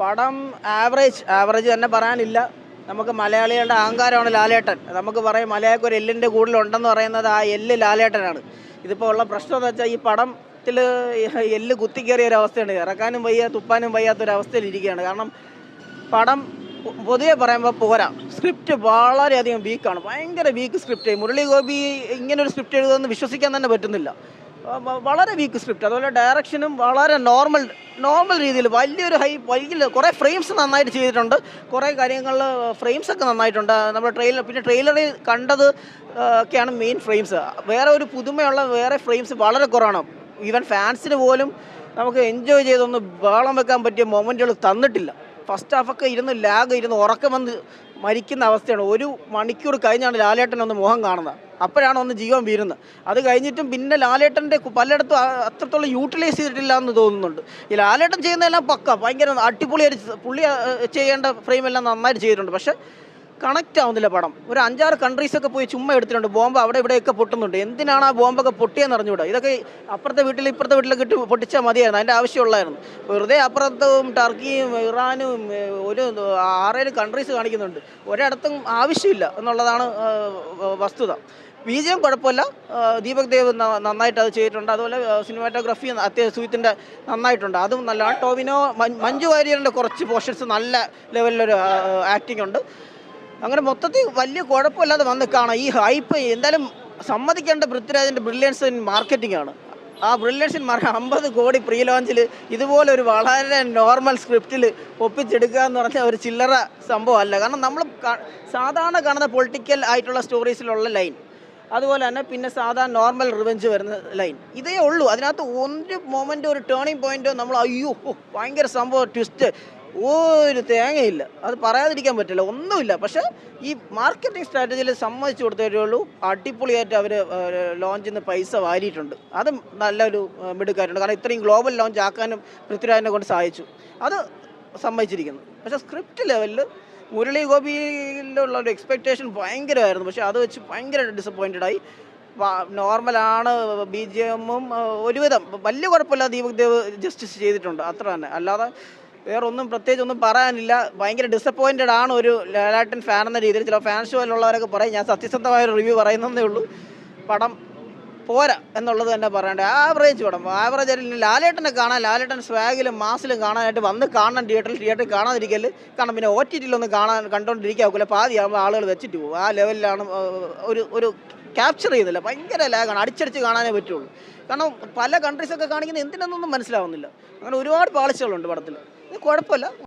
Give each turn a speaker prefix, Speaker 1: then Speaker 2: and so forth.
Speaker 1: പടം average average തന്നെ പറയാനില്ല. നമുക്ക് മലയാളികളുടെ അഹങ്കാരമാണ് ലാലേട്ടൻ. നമുക്ക് പറയും മലയാളിക്ക് ഒരു എല്ലിന്റെ കൂടുതലുണ്ടെന്ന് പറയുന്നത് ആ എല്ല് ലാലേട്ടനാണ്. ഇതിപ്പോൾ ഉള്ള പ്രശ്നം എന്ന് വെച്ചാൽ ഈ പടത്തിൽ എല്ല് കുത്തിക്കേറിയ ഒരു അവസ്ഥയാണ്. ഇറക്കാനും വയ്യ തുപ്പാനും വയ്യാത്തൊരവസ്ഥയിലിരിക്കുകയാണ് കാരണം പടം പൊതുവെ പറയുമ്പോൾ പോരാ. സ്ക്രിപ്റ്റ് വളരെയധികം വീക്കാണ് ഭയങ്കര വീക്ക് സ്ക്രിപ്റ്റ് മുരളി ഗോപി ഇങ്ങനെ ഒരു സ്ക്രിപ്റ്റ് എഴുതുമെന്ന് വിശ്വസിക്കാൻ തന്നെ പറ്റുന്നില്ല. വളരെ വീക്ക് സ്ക്രിപ്റ്റ് അതുപോലെ ഡയറക്ഷനും വളരെ നോർമൽ നോർമൽ രീതിയിൽ വലിയൊരു ഹൈ വലിയ കുറേ ഫ്രെയിംസ് നന്നായിട്ട് ചെയ്തിട്ടുണ്ട്. കുറേ കാര്യങ്ങളിൽ ഫ്രെയിംസ് ഒക്കെ നന്നായിട്ടുണ്ട്. നമ്മുടെ ട്രെയിലർ പിന്നെ ട്രെയിലറിൽ കണ്ടത് ഒക്കെയാണ് മെയിൻ ഫ്രെയിംസ് വേറെ ഒരു പുതുമയുള്ള വേറെ ഫ്രെയിംസ് വളരെ കുറവാണ്. ഈവൻ ഫാൻസിന് പോലും നമുക്ക് എൻജോയ് ചെയ്തൊന്ന് ബഹളം വെക്കാൻ പറ്റിയ മൊമെന്റുകൾ തന്നിട്ടില്ല. ഫസ്റ്റ് ഹാഫൊക്കെ ഇരുന്ന് ലാഗ് ഇരുന്ന് ഉറക്കം വന്ന് മരിക്കുന്ന അവസ്ഥയാണ്. ഒരു മണിക്കൂർ കഴിഞ്ഞാണ് ലാലേട്ടൻ ഒന്ന് മുഖം കാണുന്നത്. അപ്പോഴാണ് ഒന്ന് ജീവൻ വീരുന്നത് അത് കഴിഞ്ഞിട്ടും പിന്നെ ലാലേട്ടന്റെ പലയിടത്തും അത്രത്തോളം യൂട്ടിലൈസ് ചെയ്തിട്ടില്ല എന്ന് തോന്നുന്നുണ്ട്. ഈ ലാലേട്ടൻ ചെയ്യുന്നതെല്ലാം പക്ക. ഭയങ്കര അടിപൊളിയായിട്ട് പുള്ളി ചെയ്യേണ്ട ഫ്രെയിമെല്ലാം നന്നായിട്ട് ചെയ്തിട്ടുണ്ട്. പക്ഷേ കണക്റ്റ് ആവുന്നില്ല പടം. ഒരു അഞ്ചാറ് കൺട്രീസൊക്കെ പോയി ചുമ്മാ എടുത്തിട്ടുണ്ട്. ബോംബ് അവിടെ ഇവിടെയൊക്കെ പൊട്ടുന്നുണ്ട്. എന്തിനാണ് ആ ബോംബൊക്കെ പൊട്ടിയെന്ന് അറിഞ്ഞുകൂടാ ഇതൊക്കെ അപ്പുറത്തെ വീട്ടിൽ ഇപ്പുറത്തെ വീട്ടിലൊക്കെ ഇട്ട് പൊട്ടിച്ചാൽ മതിയായിരുന്നു. അതിന്റെ ആവശ്യമുള്ളായിരുന്നു വെറുതെ അപ്പുറത്തും ടർക്കിയും ഇറാനും ഒരു ആറേഴ് കൺട്രീസ് കാണിക്കുന്നുണ്ട്. ഒരിടത്തും ആവശ്യമില്ല എന്നുള്ളതാണ് വസ്തുത. വിജയം കുഴപ്പമില്ല. ദീപക് ദേവ് നന്നായിട്ട് അത് ചെയ്തിട്ടുണ്ട്. അതുപോലെ സിനിമാറ്റോഗ്രഫി അത്യാവശ്യം സുഹൃത്തിന്റെ നന്നായിട്ടുണ്ട്. അതും നല്ലതാണ് ടോവിനോ മഞ്ജു വാര്യറിന്റെ കുറച്ച് പോർഷൻസ് നല്ല ലെവലിലൊരു ആക്ടിംഗ് ഉണ്ട്. അങ്ങനെ മൊത്തത്തിൽ വലിയ കുഴപ്പമില്ലാതെ വന്ന് കാണാം ഈ ഹൈപ്പ് എന്തായാലും സമ്മതിക്കേണ്ട പൃഥ്വിരാജിന്റെ ബ്രില്യൻസ് ഇൻ മാർക്കറ്റിംഗ് ആണ്. ആ ബ്രില്യൻസ് ഇൻ മാർക്കറ്റ് അമ്പത് കോടി പ്രീ ലോഞ്ചിൽ ഇതുപോലെ ഒരു വളരെ നോർമൽ സ്ക്രിപ്റ്റിൽ ഒപ്പിച്ചെടുക്കുക എന്ന് പറഞ്ഞാൽ ഒരു ചില്ലറ സംഭവമല്ല. കാരണം നമ്മൾ സാധാരണ കാണുന്ന പൊളിറ്റിക്കൽ ആയിട്ടുള്ള സ്റ്റോറീസിലുള്ള ലൈൻ അതുപോലെ തന്നെ പിന്നെ സാധാരണ നോർമൽ റിവെഞ്ച് വരുന്ന ലൈൻ ഇതേ ഉള്ളൂ. അതിനകത്ത് ഒരു മൊമെന്റോ ഒരു ടേണിംഗ് പോയിന്റോ നമ്മൾ അയ്യോ ഭയങ്കര സംഭവം ട്വിസ്റ്റ് ഒരു തേങ്ങയില്ല. അത് പറയാതിരിക്കാൻ പറ്റില്ല. ഒന്നുമില്ല. പക്ഷേ ഈ മാർക്കറ്റിംഗ് സ്ട്രാറ്റജിയിൽ സമ്മതിച്ചു കൊടുത്തേ ഉള്ളൂ. അടിപൊളിയായിട്ട് അവർ ലോഞ്ചിൽ നിന്ന് പൈസ വാരിയിട്ടുണ്ട്. അത് നല്ലൊരു മിടുക്കായിട്ടുണ്ട്. കാരണം ഇത്രയും ഗ്ലോബൽ ലോഞ്ച് ആക്കാനും പൃഥ്വിരാജിനെ കൊണ്ട് സഹായിച്ചു. അത് സമ്മതിച്ചിരിക്കുന്നു. പക്ഷേ സ്ക്രിപ്റ്റ് ലെവലിൽ മുരളി ഗോപിയിലുള്ള ഒരു എക്സ്പെക്റ്റേഷൻ ഭയങ്കരമായിരുന്നു. പക്ഷേ അത് വെച്ച് ഭയങ്കര ഡിസപ്പോയിന്റഡ് ആയി. നോർമലാണ് ബി ജി എമ്മും ഒരുവിധം. വലിയ കുഴപ്പമില്ല ദീപക് ദേവ് ജസ്റ്റിസ് ചെയ്തിട്ടുണ്ട്. അത്ര തന്നെ. അല്ലാതെ വേറെ ഒന്നും പ്രത്യേകിച്ച് ഒന്നും പറയാനില്ല. ഭയങ്കര ഡിസപ്പോയിന്റഡ് ആണ് ഒരു ലാലാട്ടൻ ഫാൻ എന്ന രീതിയിൽ. ചില ഫാൻ ഷോയിലുള്ളവരൊക്കെ പറയും ഞാൻ സത്യസന്ധമായ ഒരു റിവ്യൂ പറയുന്നതേ ഉള്ളൂ. പടം പോരാ എന്നുള്ളത് തന്നെ പറയണ്ടേ. ആവറേജ് പടം. ആവറേജ് ആയിട്ട് ലാലേട്ടനെ കാണാൻ ലാലേട്ടൻ സ്വാഗിലും മാസിലും കാണാനായിട്ട് വന്ന് കാണണം തിയേറ്ററിൽ തിയേറ്ററിൽ കാണാതിരിക്കൽ. കാരണം പിന്നെ ഒ ടി ടിയിലൊന്നും കാണാൻ കണ്ടുകൊണ്ടിരിക്കാൻ പാതിയാകുമ്പോൾ ആളുകൾ വെച്ചിട്ട് പോകും ആ ലെവലിലാണ് ഒരു ഒരു ക്യാപ്ചർ ചെയ്യുന്നില്ല ഭയങ്കര ലാഗാണ് അടിച്ചടിച്ച് കാണാനേ പറ്റുള്ളൂ. കാരണം പല കൺട്രീസൊക്കെ കാണിക്കുന്നത് എന്തിനെന്നൊന്നും മനസ്സിലാവുന്നില്ല. അങ്ങനെ ഒരുപാട് പാളിച്ചകളുണ്ട് പടത്തിൽ ഇത് കുഴപ്പമില്ല.